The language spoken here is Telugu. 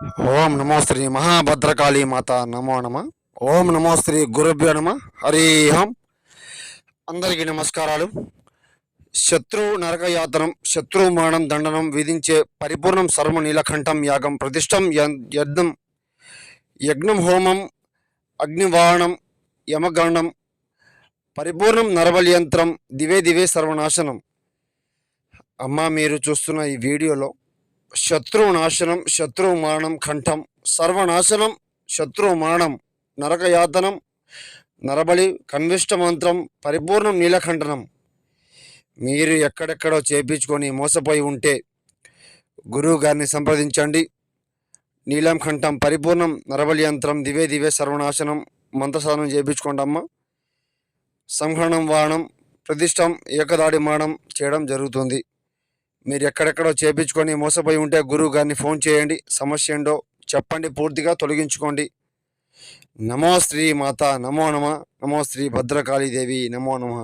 ఓం నమో శ్రీ మహాభద్రకాళీ మాత నమో నమ. ఓం నమో శ్రీ గురుభ్యో నమ. హరి హం. అందరికీ నమస్కారాలు. శత్రు నరకయాతనం శత్రు మరణం దండనం విధించే పరిపూర్ణం సర్వ నీలకంఠం యాగం ప్రతిష్టం యజ్ఞం యజ్ఞం హోమం అగ్నివాణం యమగండం పరిపూర్ణం నరబలి యంత్రం దివే దివే సర్వనాశనం. అమ్మ మీరు చూస్తున్న ఈ వీడియోలో శత్రువు నాశనం శత్రువు మరణం కంఠం సర్వనాశనం శత్రువు మరణం నరకయాతనం నరబలి కన్విష్ట మంత్రం పరిపూర్ణం నీలఖండనం మీరు ఎక్కడెక్కడో చేపించుకొని మోసపోయి ఉంటే గురువు గారిని సంప్రదించండి. నీలం కంఠం పరిపూర్ణం నరబలి యంత్రం దివే దివే సర్వనాశనం మంత్రసాధనం చేయించుకోండి అమ్మ. సంహరణం వాణం ప్రతిష్టం ఏకదాడి మాడం చేయడం జరుగుతుంది. మీరు ఎక్కడెక్కడో చేపించుకొని మోసపోయి ఉంటే గురువు గారిని ఫోన్ చేయండి. సమస్య ఏంటో చెప్పండి. పూర్తిగా తొలగించుకోండి. నమో శ్రీ మాత నమో నమ. నమో శ్రీ భద్రకాళీదేవి. నమో నమ.